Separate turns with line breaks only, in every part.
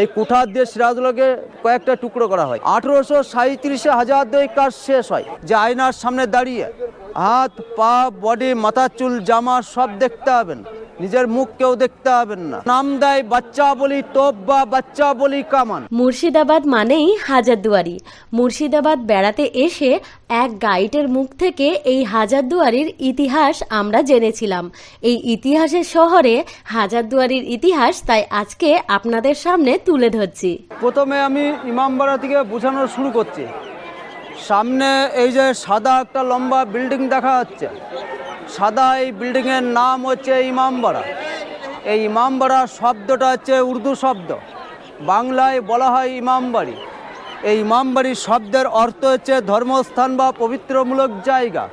এই কুঠার দিয়ে সিরাজগুলোকে কয়েকটা টুকরো করা হয়। আঠেরোশো সাঁত্রিশে হাজার দুই কাজ শেষ হয়। যে আয়নার সামনে দাঁড়িয়ে হাত, পা বডি মাথা, চুল, জামা সব দেখতে হবেন নিজের মুখ কেউ দেখতে হবেন না। নাম দেয় বাচ্চা বলি তোপ বা বাচ্চা বলি কামান।
মুর্শিদাবাদ মানেই হাজারদুয়ারি। মুর্শিদাবাদ বেড়াতে এসে এক গাইডের মুখ থেকে এই হাজারদুয়ারির ইতিহাস আমরা জেনেছিলাম। এই ইতিহাসের শহরে হাজারদুয়ারির ইতিহাস তাই আজকে আপনাদের সামনে তুলে ধরছি।
প্রথমে আমি ইমামবাড়া থেকে বোঝানো শুরু করছি। সামনে এই যে সাদা একটা লম্বা বিল্ডিং দেখা যাচ্ছে। সাদা এই বিল্ডিংয়ের নাম হচ্ছে ইমামবাড়া। এই ইমামবাড়া শব্দটা হচ্ছে উর্দু শব্দ। বাংলায় বলা হয় ইমামবাড়ি। এই ইমামবাড়ি শব্দের অর্থ হচ্ছে ধর্মস্থান বা পবিত্রমূলক জায়গা।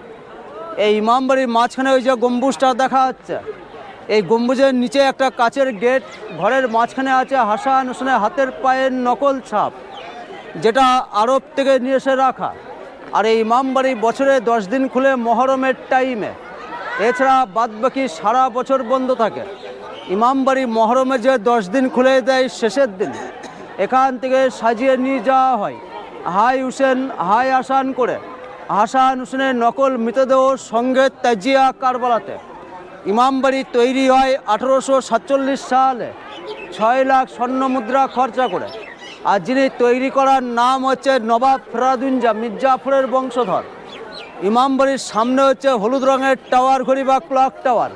এই ইমামবাড়ির মাঝখানে ওই যে গম্বুজটা দেখা যাচ্ছে। এই গম্বুজের নিচে একটা কাচের গেট, ঘরের মাঝখানে আছে হাসান হোসেনের হাতের পায়ের নকল ছাপ, যেটা আরব থেকে নিয়ে এসে রাখা। আর এই ইমামবাড়ি বছরে দশ দিন খুলে মহরমের টাইমে এছাড়া বাদবাকি সারা বছর বন্ধ থাকে। ইমামবাড়ি মহরমে যে দশ দিন খুলে দেয়, শেষের দিন। এখান থেকে সাজিয়ে নিয়ে যাওয়া হয়। হাই হুসেন, হাই আসান করে। হাসান হুসেনের নকল মৃতদেহ সঙ্গে তাজিয়া কারবালাতে। ইমামবাড়ি তৈরি হয় আঠেরোশো সাতচল্লিশ সালে। ছয় লাখ স্বর্ণ মুদ্রা খরচা করে। আর যিনি তৈরি করার নাম হচ্ছে নবাব ফেরাদুঞ্জা মির্জাফরের বংশধর। ইমামবাড়ির সামনে হচ্ছে হলুদ রঙের টাওয়ার ঘড়ি বা ক্লক টাওয়ার।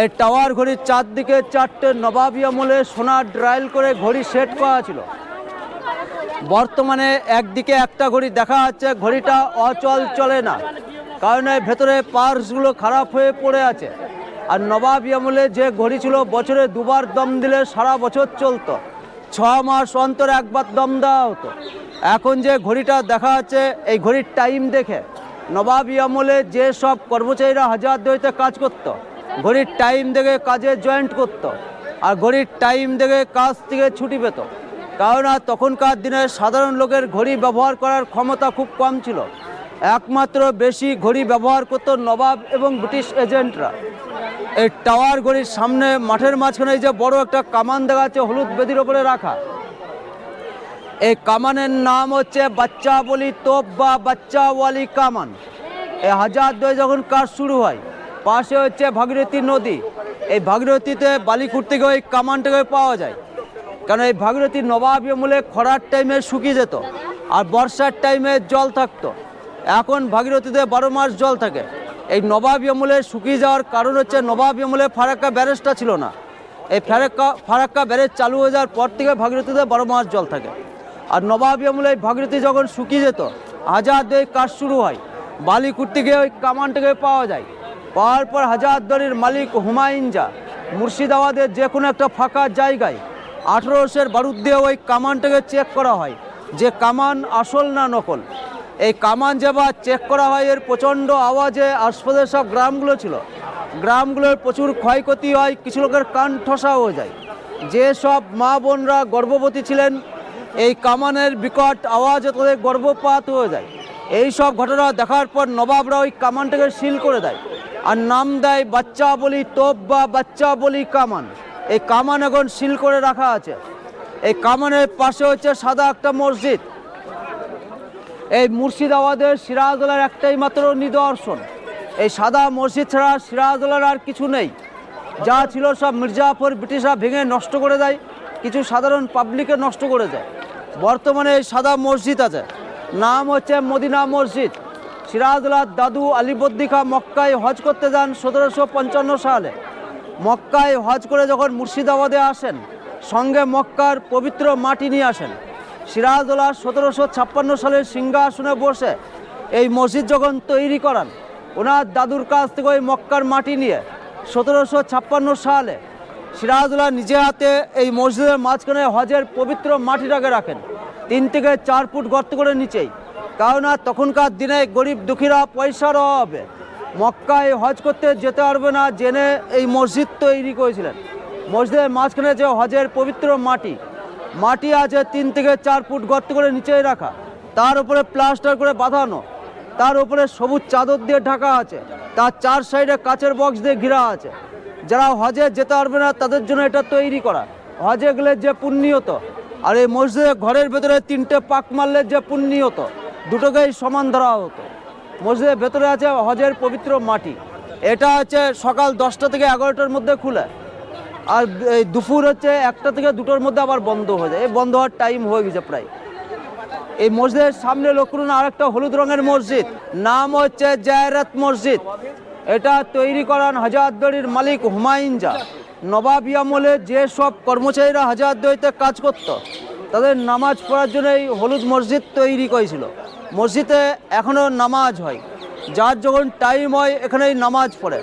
এই টাওয়ার ঘড়ির চারদিকে চারটে নবাবী আমলে সোনার ড্রাইল করে ঘড়ি সেট করা ছিল। বর্তমানে একদিকে একটা ঘড়ি দেখা যাচ্ছে, ঘড়িটা অচল চলে না, কারণ এর ভেতরে পার্সগুলো খারাপ হয়ে পড়ে আছে। আর নবাবী আমলে যে ঘড়ি ছিল, বছরে দুবার দম দিলে সারা বছর চলতো। ছ মাস অন্তর একবার দম দেওয়া হতো। এখন যে ঘড়িটা দেখা যাচ্ছে, এই ঘড়ির টাইম দেখে নবাবী আমলে যে সব কর্মচারীরা হাজার দইতে কাজ করতো, ঘড়ির টাইম দেখে কাজে জয়েন্ট করতো, আর ঘড়ির টাইম দেখে কাজ থেকে ছুটি পেত। আর তখনকার দিনে সাধারণ লোকের ঘড়ি ব্যবহার করার ক্ষমতা খুব কম ছিল। একমাত্র বেশি ঘড়ি ব্যবহার করতো নবাব এবং ব্রিটিশ এজেন্টরা এই টাওয়ার ঘড়ির সামনে মাঠের মাঝখানে যে বড় একটা কামান দেখা যাচ্ছে, হলুদ বেদির ওপরে রাখা। এই কামানের নাম হচ্ছে বাচ্চা বলি তোপ বা বাচ্চা ওয়ালি কামান। এই হাজার দুই যখন কাজ শুরু হয়, পাশে হচ্ছে ভাগীরথী নদী। এই ভাগীরথীতে বালি খুঁড়তে গিয়ে ওই কামানটাকে পাওয়া যায়। কারণ এই ভাগীরথী নবাবী আমলে খরার টাইমে শুকিয়ে যেত আর বর্ষার টাইমে জল থাকতো। এখন ভাগীরথীতে বারো মাস জল থাকে। এই নবাবী আমলে শুকিয়ে যাওয়ার কারণ হচ্ছে নবাবী আমলে ফারাক্কা ব্যারেজটা ছিল না। এই ফারাক্কা ফারাক্কা ব্যারেজ চালু হয়ে যাওয়ার পর থেকে ভাগীরথীতে বারো মাস জল থাকে। আর নবাবী আমলে ভাগীরথী যখন শুকিয়ে যেত, হাজার দুই কাজ শুরু হয় বালি কুটতে গিয়ে ওই কামানটাকে পাওয়া যায়। পাওয়ার পর হাজারদুয়ারির মালিক হুমায়ুন যা মুর্শিদাবাদের যে কোনো একটা ফাঁকা জায়গায় আঠেরোশের বারুদ দিয়ে ওই কামানটাকে চেক করা হয়, যে কামান আসল না নকল। এই কামান যেবার চেক করা হয়, এর প্রচণ্ড আওয়াজে আশপাশের সব গ্রামগুলো ছিল। গ্রামগুলোর প্রচুর ক্ষয়ক্ষতি হয়, কিছু লোকের কান ঠসা হয়ে যায়। যে সব মা বোনরা গর্ভবতী ছিলেন এই কামানের বিকট আওয়াজে তাদের গর্ভপাত হয়ে যায়। এই সব ঘটনা দেখার পর নবাবরা ওই কামানটাকে সিল করে দেয় আর নাম দেয় বাচ্চা বলি তোপ বা বাচ্চা বলি কামান। এই কামান এখন সিল করে রাখা আছে। এই কামানের পাশে হচ্ছে সাদা একটা মসজিদ। এই মুর্শিদাবাদের সিরাজদৌলার একটাই মাত্র নিদর্শন। এই সাদা মসজিদ ছাড়া সিরাজদৌলার আর কিছু নেই। যা ছিল সব মির্জাফর ব্রিটিশরা ভেঙে নষ্ট করে দেয়, কিছু সাধারণ পাবলিকে নষ্ট করে দেয়। বর্তমানে সাদা মসজিদ আছে। নাম হচ্ছে মদিনা মসজিদ। সিরাজদৌলার দাদু আলিবদ্দি খা মক্কায় হজ করতে যান সতেরোশো পঞ্চান্ন সালে। মক্কায় হজ করে যখন মুর্শিদাবাদে আসেন, সঙ্গে মক্কার পবিত্র মাটি নিয়ে আসেন। সিরাজদৌল্লা সতেরোশো ছাপ্পান্ন সালের সিংহাসনে বসে এই মসজিদ যখন তৈরি করান, ওনার দাদুর কাছ থেকে ওই মক্কার মাটি নিয়ে সতেরোশো ছাপ্পান্ন সালে সিরাজদৌল্লা নিজে হাতে এই মসজিদের মাঝখানে হজের পবিত্র মাটিটাকে রাখেন। তিন থেকে চার ফুট গর্ত করে নিচেই। আর তখনকার দিনে গরিব দুঃখীরা পয়সার অভাবে মক্কায় হজ করতে যেতে পারবে না জেনে এই মসজিদ তৈরি করেছিলেন। মসজিদের মাঝখানে যে হজের পবিত্র মাটি মাটি আছে তিন থেকে চার ফুট গর্ত করে নিচেই রাখা। তার উপরে প্লাস্টার করে বাঁধানো, তার উপরে সবুজ চাদর দিয়ে ঢাকা আছে, তার চার সাইডে কাচের বক্স দিয়ে ঘেরা আছে। যারা হজে যেতে পারবে না তাদের জন্য এটা তৈরি করা। হজে গেলে যে পুণ্যত আর এই মসজিদে ঘরের ভেতরে তিনটে পাক মারলে যে পুণ্য হতো দুটোকেই সমান ধরা হতো। মসজিদের ভেতরে আছে হজের পবিত্র মাটি। এটা হচ্ছে সকাল দশটা থেকে এগারোটার মধ্যে খুলে। আর এই দুপুর হচ্ছে একটা থেকে দুটোর মধ্যে আবার বন্ধ হয়ে যায়। এই বন্ধ হওয়ার টাইম হয়ে গেছে প্রায়। এই মসজিদের সামনে লক্ষ্য করুন আর একটা হলুদ রঙের মসজিদ। নাম হচ্ছে জায়রাত মসজিদ। এটা তৈরি করান হাজারদড়ির মালিক হুমায়ুন জা নবাবি আমলে যে সব কর্মচারীরা হাজারদড়িতে কাজ করত, তাদের নামাজ পড়ার জন্য এই হলুদ মসজিদ তৈরি করেছিল। মসজিদে এখনও নামাজ হয়। যার যখন টাইম হয়, এখানেই নামাজ পড়ে।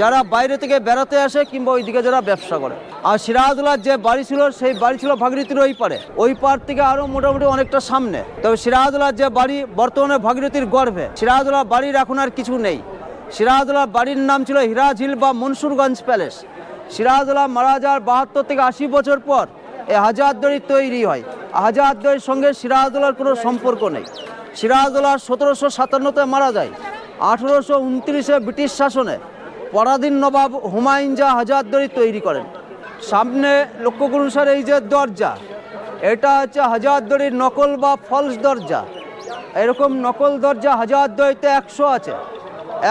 যারা বাইরে থেকে বেড়াতে আসে কিংবা ওইদিকে যারা ব্যবসা করে। আর সিরাজুল্লাহ যে বাড়ি ছিল, সেই বাড়ি ছিল ভাগীরথীর ওই পারে। ওই পার থেকে আরও মোটামুটি অনেকটা সামনে। তবে সিরাজুল্লাহ যে বাড়ি, বর্তমানে ভাগীরথীর গর্ভে। সিরাজুল্লাহ বাড়ির এখন আর কিছু নেই। সিরাজুল্লাহ বাড়ির নাম ছিল হিরাজ হিল বা মনসুরগঞ্জ প্যালেস। সিরাজুল্লাহ মারা যাওয়ার বাহাত্তর থেকে আশি বছর পর এই হাজারদড়ি তৈরি হয়। হাজারদড়ির সঙ্গে সিরাজুল্লাহর কোনো সম্পর্ক নেই। সিরাজুল্লাহ সতেরোশো সাতান্নতে মারা যায়। আঠেরোশো উনত্রিশে ব্রিটিশ শাসনে পরাধীন নবাব হুমায়ুন যা হাজারদড়ি তৈরি করেন। সামনে লক্ষ্য করুন স্যার, এই যে দরজা, এটা হচ্ছে হাজারদড়ির নকল বা ফলস দরজা। এরকম নকল দরজা হাজারদড়িতে একশো আছে।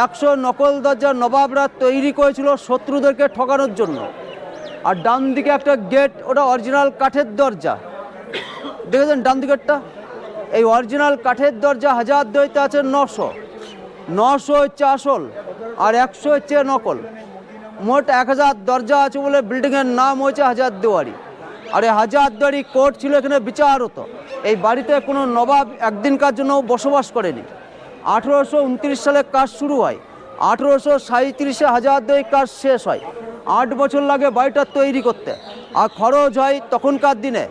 একশো নকল দরজা নবাবরা তৈরি করেছিল শত্রুদেরকে ঠকানোর জন্য। আর ডান দিকে একটা গেট ওটা অরিজিনাল কাঠের দরজা। দেখেছেন ডান দিকেরটা? এই অরিজিনাল কাঠের দরজা হাজার দইতে আছে নশো। নশো হচ্ছে আসল আর একশো হচ্ছে নকল। মোট এক হাজার দরজা আছে বলে বিল্ডিংয়ের নাম হয়েছে হাজার দুয়ারি। আর এই হাজার দুয়ারি কোর্ট ছিল এখানে বিচার হতো এই বাড়িতে কোনো নবাব একদিনকার জন্য বসবাস করেনি। আঠেরোশো উনত্রিশ সালে কাজ শুরু হয়। আঠেরোশো সাঁত্রিশে হাজার দুই কাজ শেষ হয়। আট বছর লাগে বাড়িটা তৈরি করতে। আর খরচ হয় তখনকার দিনে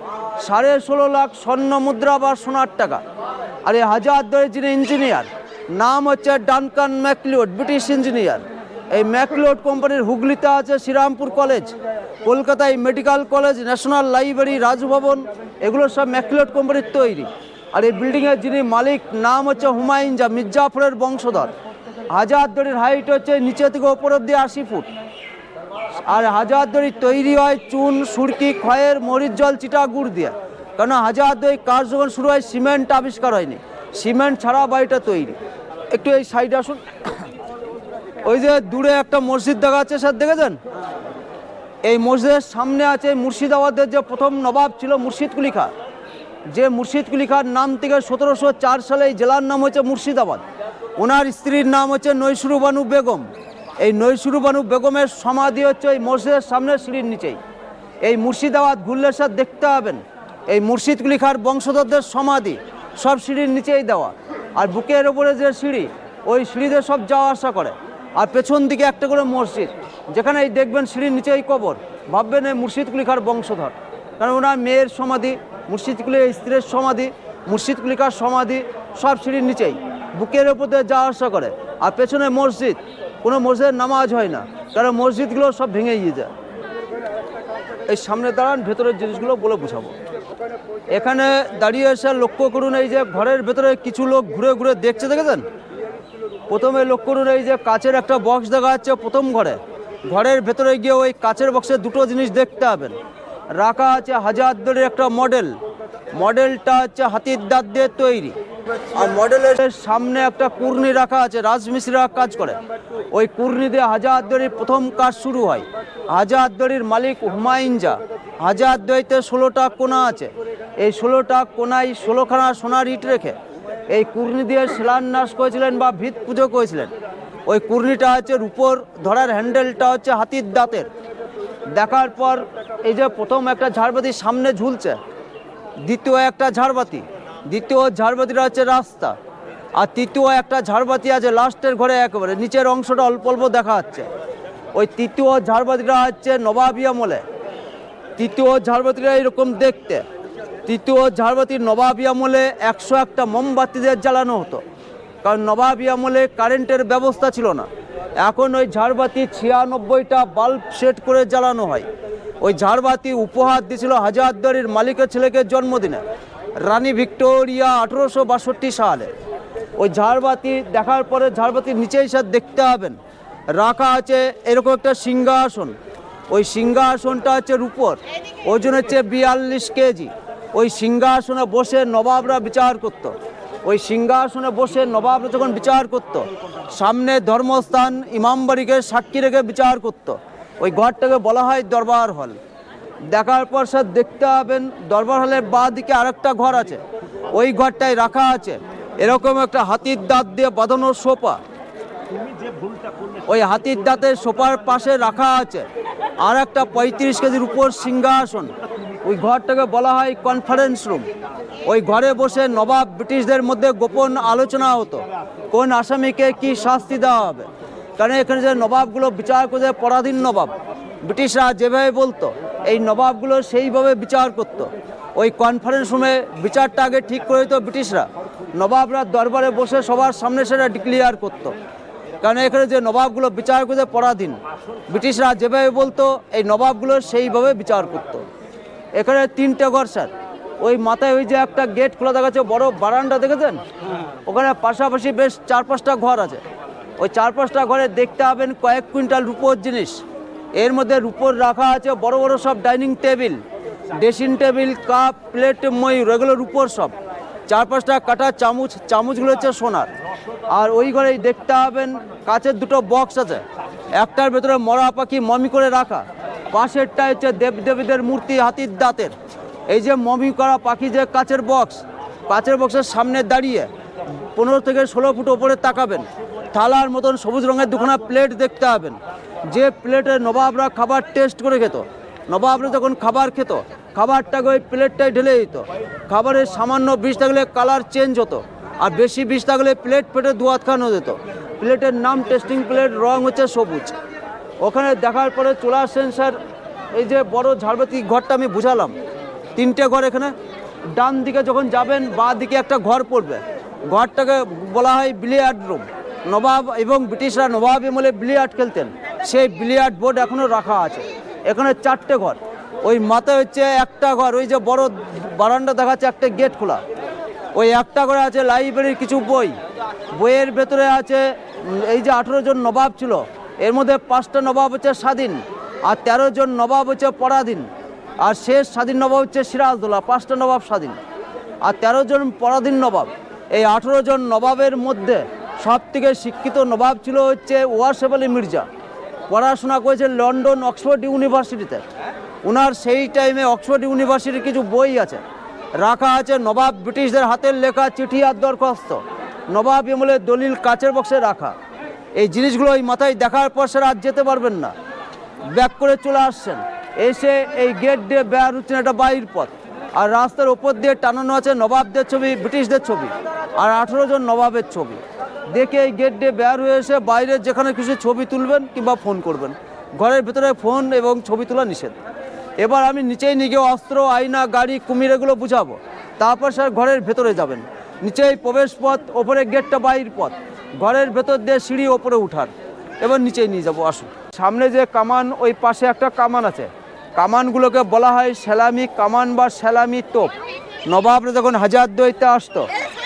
সাড়ে ষোলো লাখ স্বর্ণ মুদ্রা বা সোনার টাকা। আর এই হাজার দরে যিনি ইঞ্জিনিয়ার, নাম হচ্ছে ডানকান ম্যাকলিওড ব্রিটিশ ইঞ্জিনিয়ার। এই ম্যাকলিওড কোম্পানির হুগলিতে আছে শ্রীরামপুর কলেজ, কলকাতায় medical college, national library, Raj Bhavan, এগুলো সব ম্যাকলিওড কোম্পানির তৈরি। আর এই বিল্ডিংয়ের যিনি মালিক, নাম হচ্ছে হুমায়ুন যা মির্জাফরের বংশধর। হাজার হাইট হচ্ছে নিচে থেকে ওপর অব্দি আশি ফুট। আর হাজার দড়ি তৈরি হয় চুন, সুরকি, খয়ের, মরিচ জল, চিটা গুড় দিয়ে। কেন হাজার দই কাজ যখন শুরু হয়, সিমেন্ট আবিষ্কার হয়নি। সিমেন্ট ছাড়া বাড়িটা তৈরি। একটু এই সাইডে আসুন। ওই যে দূরে একটা মসজিদ দেখা যাচ্ছে, স্যার দেখেছেন? এই মসজিদের সামনে আছে মুর্শিদাবাদের যে প্রথম নবাব ছিল মুর্শিদ কুলি খা যে মুর্শিদ কুলি খার নাম থেকে সতেরোশো চার সালে এই জেলার নাম হচ্ছে মুর্শিদাবাদ। ওনার স্ত্রীর নাম হচ্ছে নৈসুরু বানু বেগম। এই নৈসুরু বানু বেগমের সমাধি হচ্ছে এই মসজিদের সামনে সিঁড়ির নিচেই। এই মুর্শিদাবাদ ঘুরলে স্যার দেখতে পাবেন। এই মুর্শিদ কুলি খার বংশধরদের সমাধি সব সিঁড়ির নিচেই দেওয়া। আর বুকের ওপরে যে সিঁড়ি, ওই সিঁড়িতে সব যাওয়া আসা করে। আর পেছন দিকে একটা করে মসজিদ যেখানে এই দেখবেন সিঁড়ির নিচেই কবর। ভাববেন এই মুর্শিদ কুলিখার বংশধর। কারণ ওনার মেয়ের সমাধি মুর্শিদ কুলির স্ত্রীর সমাধি মুর্শিদ কুলিকার সমাধি সব সিঁড়ির নিচেই। বুকের ওপর দিয়ে যাওয়া আসা করে। আর পেছনে মসজিদ, কোনো মসজিদের নামাজ হয় না, কারণ মসজিদগুলো সব ভেঙে গিয়ে যায়। এই সামনে দাঁড়ান, ভেতরের জিনিসগুলো বলে বোঝাবো। এখানে দাঁড়িয়ে এসে লক্ষ্য করুন এই যে ঘরের ভেতরে কিছু লোক ঘুরে ঘুরে দেখছে, দেখেছেন? প্রথমে লক্ষ্য করুন এই যে কাচের একটা বক্স দেখা যাচ্ছে প্রথম ঘরে। ঘরের ভেতরে গিয়ে ওই কাচের বক্সে দুটো জিনিস দেখতে পাবেন। রাখা আছে হাজারদড়ির একটা মডেল মডেলটা হচ্ছে হাতির দাঁত দিয়ে তৈরি। আর মডেলের সামনে একটা কুর্নি রাখা আছে রাজমিস্ত্রিরা কাজ করে। ওই কুর্নি দিয়ে হাজারদড়ির প্রথম কাজ শুরু হয়। হাজারদড়ির মালিক হুমায়ুন জা হাজারদড়িতে ষোলোটা কোনা আছে। এই ষোলোটা কোনায় ষোলোখানা সোনার ইট রেখে এই কুর্নি দিয়ে শিলান্যাস করেছিলেন বা ভিত পুজো করেছিলেন। ওই কুর্নিটা হচ্ছে রূপোর ধরার হ্যান্ডেলটা হচ্ছে হাতির দাঁতের। দেখার পর এই যে প্রথম একটা ঝাড়বাতি সামনে ঝুলছে, দ্বিতীয় একটা ঝাড়বাতি, দ্বিতীয় ঝাড়বাতিটা হচ্ছে রাস্তা, আর তৃতীয় একটা ঝাড়বাতি আছে লাস্টের ঘরে একেবারে, নিচের অংশটা অল্প অল্প দেখা যাচ্ছে। ওই তৃতীয় ঝাড়বাতিটা হচ্ছে নবাবী আমলে, তৃতীয় ঝাড়বাতিটা এরকম দেখতে, তৃতীয় ঝাড়বাতির নবাবী আমলে একশো একটা মোমবাতিদের জ্বালানো হতো, কারণ নবাবী আমলে কারেন্টের ব্যবস্থা ছিল না। এখন ওই ঝাড়বাতি ছিয়ানব্বইটা বাল্ব সেট করে জ্বালানো হয়। ওই ঝাড়বাতি উপহার দিয়েছিল হাজারদড়ির মালিকের ছেলেকে জন্মদিনে। রানী ভিক্টোরিয়া আঠেরোশো বাষট্টি সালে। ওই ঝাড়বাতি দেখার পরে ঝাড়বাতির নিচেই স্যার দেখতে হবেন রাখা আছে এরকম একটা সিংহাসন। ওই সিংহাসনটা হচ্ছে রূপর। ওজন হচ্ছে বিয়াল্লিশ কেজি। ওই সিংহাসনে বসে নবাবরা বিচার করত। ওই সিংহাসনে বসে নবাবরা যখন বিচার করত। সামনে ধর্মস্থান, ইমামবাড়িকে সাক্ষী রেখে বিচার করত। ওই ঘরটাকে বলা হয় দরবার হল। দেখার পর স্যার দেখতে পাবেন, দরবার হলের বাঁ দিকে আরেকটা ঘর আছে। ওই ঘরটায় রাখা আছে। এরকম একটা হাতির দাঁত দিয়ে বাঁধানো সোফা। ওই হাতির দাঁতের সোফার পাশে রাখা আছে। আর একটা পঁয়ত্রিশ কেজির উপর সিংহাসন। ওই ঘরটাকে বলা হয় কনফারেন্স রুম ওই ঘরে বসে নবাব ব্রিটিশদের মধ্যে গোপন আলোচনা হতো, কোন আসামিকে কি শাস্তি দেওয়া হবে। কারণ এখানে যে নবাবগুলো বিচার করে পরাধীন নবাব, ব্রিটিশরা যেভাবে বলতো, এই নবাবগুলো সেইভাবে বিচার করত। ওই কনফারেন্স রুমে বিচারটা আগে ঠিক করে দিত ব্রিটিশরা। নবাবরা দরবারে বসে সবার সামনে সেটা ডিক্লিয়ার করতো। কারণ এখানে যে নবাবগুলো বিচার করতে পরাধীন, ব্রিটিশরা যেভাবে বলতো, এই নবাবগুলো সেইভাবে বিচার করতো। এখানে তিনটে ঘর, স্যার। ওই মাথায় ওই যে একটা গেট খোলা দেখা যাচ্ছে বড় বারান্দা, দেখেছেন? ওখানে পাশাপাশি বেশ চার পাঁচটা ঘর আছে। ওই চার পাঁচটা ঘরে দেখতে পাবেন কয়েক কুইন্টাল রূপোর জিনিস। এর মধ্যে রূপোর রাখা আছে, বড় বড় সব dining table, dressing table, cup, plate ময়ূর এগুলো রূপোর সব। চার পাঁচটা কাটা চামচ, চামচগুলো হচ্ছে সোনার। আর ওই ঘরেই দেখতে পাবেন কাচের দুটো বক্স আছে। একটার ভেতরে মরা পাখি মমি করে রাখা। পাশেরটা হচ্ছে দেবদেবীদের মূর্তি হাতির দাঁতের। এই যে মমি করা পাখি যে কাচের বক্স কাচের বক্সের সামনে দাঁড়িয়ে পনেরো থেকে ষোলো ফুট ওপরে তাকাবেন। থালার মতন সবুজ রঙের দুখানা প্লেট দেখতে পাবেন। যে প্লেটে নবাবরা খাবার টেস্ট করে খেত, নবাবরা যখন খাবার খেত। খাবারটাকে ওই প্লেটটায় ঢেলে দিত। খাবারের সামান্য বিষ থাকলে কালার চেঞ্জ হতো, আর বেশি বিষ থাকলে প্লেট পেটে দুয়াত খানো যেত। প্লেটের নাম টেস্টিং প্লেট রং হচ্ছে সবুজ। ওখানে দেখার পরে চলে আসছেন স্যার, এই যে বড় ঝাড়বাতি ঘরটা আমি বুঝালাম। তিনটে ঘর এখানে। ডান দিকে যখন যাবেন, বাঁ দিকে একটা ঘর পড়বে। ঘরটাকে বলা হয় বিলিয়ার্ড রুম। নবাব এবং ব্রিটিশরা নবাব আমলে বিলিয়ার্ড খেলতেন। সেই বিলিয়ার্ড বোর্ড এখনও রাখা আছে। এখানে চারটে ঘর। ওই মাথায় হচ্ছে একটা ঘর, ওই যে বড় বারান্দা দেখাচ্ছে, একটা গেট খোলা। ওই একটা ঘরে আছে লাইব্রেরির কিছু বই। বইয়ের ভেতরে আছে এই যে আঠেরো জন নবাব ছিল। এর মধ্যে পাঁচটা নবাব হচ্ছে স্বাধীন আর তেরো জন নবাব হচ্ছে পরাধীন। আর শেষ স্বাধীন নবাব হচ্ছে সিরাজদৌল্লা পাঁচটা নবাব স্বাধীন। আর তেরো জন পরাধীন নবাব, এই আঠেরো জন নবাবের মধ্যে সব থেকে শিক্ষিত নবাব ছিল হচ্ছে ওয়াসেফ আলী মির্জা। পড়াশোনা করেছে লন্ডন অক্সফোর্ড ইউনিভার্সিটিতে। ওনার সেই টাইমে অক্সফোর্ড ইউনিভার্সিটির কিছু বই আছে। রাখা আছে নবাব ব্রিটিশদের হাতের লেখা চিঠি আর দরখাস্ত। নবাব আমলের দলিল কাচের বক্সে রাখা। এই জিনিসগুলো ওই মাথায় দেখার পর স্যার আর যেতে পারবেন না। ব্যাক করে চলে আসছেন। এসে এই গেট দিয়ে বের হচ্ছেন একটা বাইর পথ। আর রাস্তার ওপর দিয়ে টানানো আছে নবাবদের ছবি, ব্রিটিশদের ছবি। আর আঠেরো জন নবাবের ছবি। দেখে এই গেট দিয়ে বের হয়ে এসে বাইরে যেখানে কিছু ছবি তুলবেন কিংবা ফোন করবেন। ঘরের ভিতরে ফোন এবং ছবি তোলা নিষেধ। এবার আমি নিচেই নিয়ে গিয়ে অস্ত্র, আয়না, গাড়ি, কুমির এগুলো বুঝাবো। তারপর স্যার ঘরের ভেতরে যাবেন। নিচেই প্রবেশ পথ ওপরে গেটটা বাইর পথ। ঘরের ভেতর দিয়ে সিঁড়ি ওপরে উঠার এবার নিচে নিয়ে যাব, আসুন। সামনে যে কামান, ওই পাশে একটা কামান আছে। কামানগুলোকে বলা হয় সেলামি কামান বা সেলামি তোপ। নবাবরা যখন হাজার দইতে আসতো,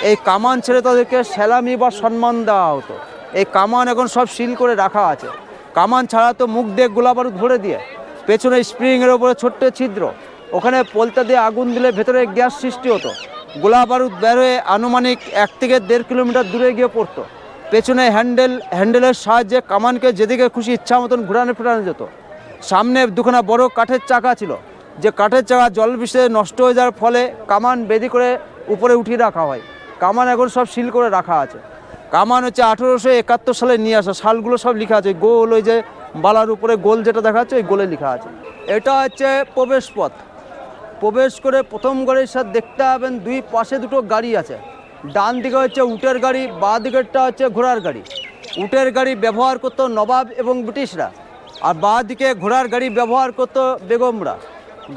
এই কামান ছেড়ে তাদেরকে সেলামি বা সম্মান দেওয়া হতো। এই কামান এখন সব সিল করে রাখা আছে। কামান ছাড়া তো মুখ দিয়ে গোলাবারুদ ভরে দিয়ে। পেছনে স্প্রিংয়ের ওপরে ছোট্ট ছিদ্র। ওখানে পোলতা দিয়ে আগুন দিলে ভেতরে গ্যাস সৃষ্টি হতো। গোলা বারুদ বের হয়ে আনুমানিক এক থেকে দেড় কিলোমিটার দূরে গিয়ে পড়তো। পেছনে হ্যান্ডেল, হ্যান্ডেলের সাহায্যে কামানকে যেদিকে খুশি ইচ্ছা মতন ঘুরানো ফেরানো যেত। সামনে দুখানা বড় কাঠের চাকা ছিল। যে কাঠের চাকা জল বৃষ্টিতে নষ্ট হয়ে যাওয়ার ফলে কামান বেদি করে উপরে উঠিয়ে রাখা হয়। কামান এখন সব সিল করে রাখা আছে। কামান হচ্ছে আঠেরোশো একাত্তর সালে নিয়ে আসা। সালগুলো সব লেখা আছে। গোল ওই যে বালার উপরে গোল যেটা দেখা যাচ্ছে, ওই গোলে লেখা আছে। এটা হচ্ছে প্রবেশ পথ। প্রবেশ করে প্রথম ঘরের সাথে দেখতে পাবেন দুই পাশে দুটো গাড়ি আছে। ডান দিকে হচ্ছে উটের গাড়ি, বাঁ দিকেরটা হচ্ছে ঘোড়ার গাড়ি। উটের গাড়ি ব্যবহার করতো নবাব এবং ব্রিটিশরা, আর বাঁ দিকে ঘোড়ার গাড়ি ব্যবহার করতো বেগমরা।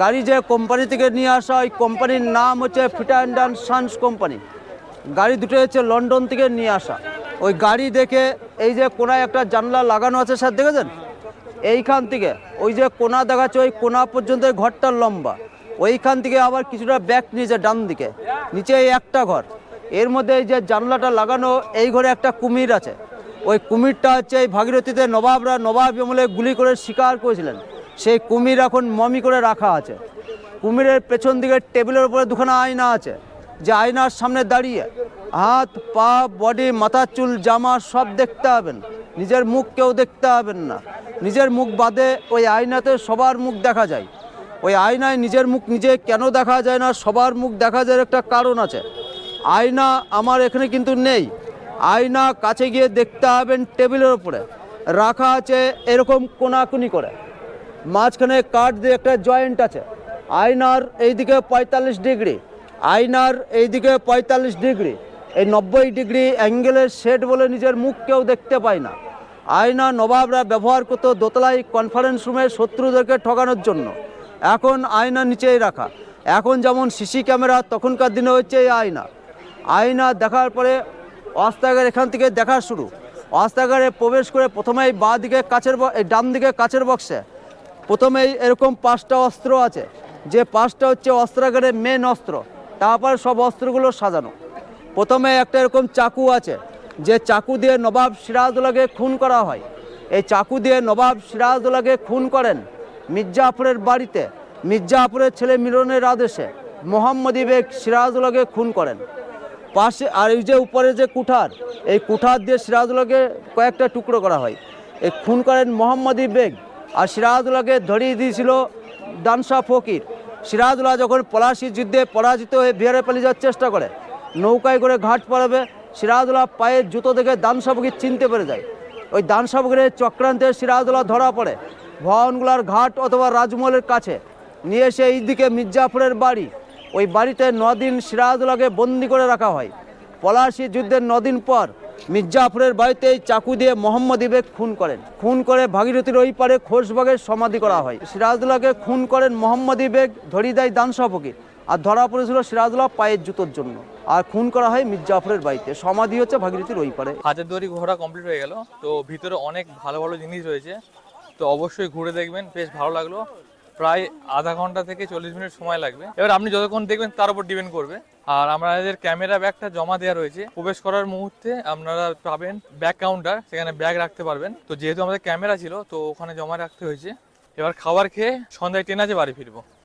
গাড়ি যে কোম্পানি থেকে নিয়ে আসা ওই কোম্পানির নাম হচ্ছে ফিটা অ্যান্ড সানস কোম্পানি। গাড়ি দুটো হচ্ছে লন্ডন থেকে নিয়ে আসা। ওই গাড়ি দেখে এই যে কোনায় একটা জানলা লাগানো আছে, স্যার দেখেছেন? এইখান থেকে, ওই যে কোনা দেখাচ্ছে, ওই কোনা পর্যন্ত এই ঘরটার লম্বা। ওইখান থেকে আবার কিছুটা ব্যাক নিয়েছে, ডান দিকে। নিচে একটা ঘর। এর মধ্যে এই যে জানলাটা লাগানো, এই ঘরে একটা কুমির আছে। ওই কুমিরটা হচ্ছে এই ভাগীরথীতে নবাবরা নবাব আমলে গুলি করে শিকার করেছিলেন। সেই কুমির এখন মমি করে রাখা আছে। কুমিরের পেছন দিকে টেবিলের উপরে দুখানা আয়না আছে। যে আয়নার সামনে দাঁড়িয়ে হাত, পা, বডি মাথার চুল, জামা সব দেখতে হবেন নিজের মুখ কেউ দেখতে হবেন না। নিজের মুখ বাদে ওই আয়নাতে সবার মুখ দেখা যায়। ওই আয়নায় নিজের মুখ নিজে কেন দেখা যায় না, সবার মুখ দেখা যায় একটা কারণ আছে। আয়না আমার এখানে কিন্তু নেই। আয়না কাছে গিয়ে দেখতে হবেন টেবিলের উপরে। রাখা আছে এরকম কোনাকুনি করে। মাঝখানে কাঠ দিয়ে একটা জয়েন্ট আছে। আয়নার এইদিকে পঁয়তাল্লিশ ডিগ্রি। আয়নার এইদিকে পঁয়তাল্লিশ ডিগ্রি। এই নব্বই ডিগ্রি অ্যাঙ্গেলের শেড বলে নিজের মুখ কেউ দেখতে পায় না। আয়না নবাবরা ব্যবহার করতো দোতলায় কনফারেন্স রুমে শত্রুদেরকে ঠকানোর জন্য। এখন আয়না নিচেই রাখা। এখন যেমন সিসি ক্যামেরা তখনকার দিনে হচ্ছে এই আয়না। আয়না দেখার পরে অস্ত্রাগার এখান থেকে দেখা শুরু। অস্ত্রাগারে প্রবেশ করে প্রথমেই বাঁ দিকে কাছের ডান দিকে কাছের বক্সে প্রথমেই এরকম পাঁচটা অস্ত্র আছে। যে পাঁচটা হচ্ছে অস্ত্রাগারের মেন অস্ত্র, তারপর সব অস্ত্রগুলো সাজানো। প্রথমে একটা এরকম চাকু আছে, যে চাকু দিয়ে নবাব সিরাজদৌলাকে খুন করা হয়। এই চাকু দিয়ে নবাব সিরাজদৌলাকে খুন করেন মির্জাফরের বাড়িতে। মির্জাফরের ছেলে মিলনের আদেশে মোহাম্মদী বেগ সিরাজদৌলাকে খুন করেন। পাশে আর এই যে উপরে যে কুঠার, এই কুঠার দিয়ে সিরাজুল্লাহকে কয়েকটা টুকরো করা হয়। এই খুন করেন মোহাম্মদী বেগ আর সিরাজুল্লাহকে ধরিয়ে দিয়েছিল ডানসা ফকির। সিরাজুল্লাহ যখন পলাশির যুদ্ধে পরাজিত হয়ে বিহারে পালিয়ে যাওয়ার চেষ্টা করে, নৌকায় করে ঘাট পাড়াবে, সিরাজুল্লাহ পায়ের জুতো দেখে দানসা ফকির চিনতে পেরে যায়। ওই দানসা ফকিরের চক্রান্তে সিরাজুল্লাহ ধরা পড়ে, ভবনগুলার ঘাট অথবা রাজমহলের কাছে। নিয়ে এসে এইদিকে মির্জাফরের বাড়ি ওই বাড়িতে নদিন সিরাজুল্লাহকে বন্দি করে রাখা হয়। পলাশি যুদ্ধের নদিন পর মির্জাফরের বাড়িতে চাকু দিয়ে মোহাম্মদ ইবেক খুন করেন। খুন করে ভাগীরথীর ওই পারে খোশবাগের সমাধি করা হয়। সিরাজুল্লাহকে খুন করেন মোহাম্মদ ইবেক ধরি দেয় দানসা ফকির। আর ধরা পড়েছিল সিরাজুল্লাহ পায়ের জুতোর জন্য। আর খুন করা হয় মির্জাফরের বাড়িতে। সমাধি হচ্ছে ভাগীরথীর ওই পারে।
হাজারদুয়ারি ঘোরা কমপ্লিট হয়ে গেল। তো ভিতরে অনেক ভালো ভালো জিনিস রয়েছে। তো অবশ্যই ঘুরে দেখবেন। বেশ ভালো লাগল। প্রায় আধা ঘণ্টা থেকে চল্লিশ মিনিট সময় লাগবে। এবার আপনি যতক্ষণ দেখবেন তার উপর ডিপেন্ড করবে। আর আমাদের ক্যামেরা ব্যাগটা জমা দেওয়া রয়েছে। প্রবেশ করার মুহূর্তে আপনারা পাবেন ব্যাগ কাউন্টার সেখানে ব্যাগ রাখতে পারবেন। তো যেহেতু আমাদের ক্যামেরা ছিল, তো ওখানে জমা রাখতে হয়েছে। এবার খাবার খেয়ে সন্ধ্যায় ট্রেন আছে, বাড়ি ফিরবো।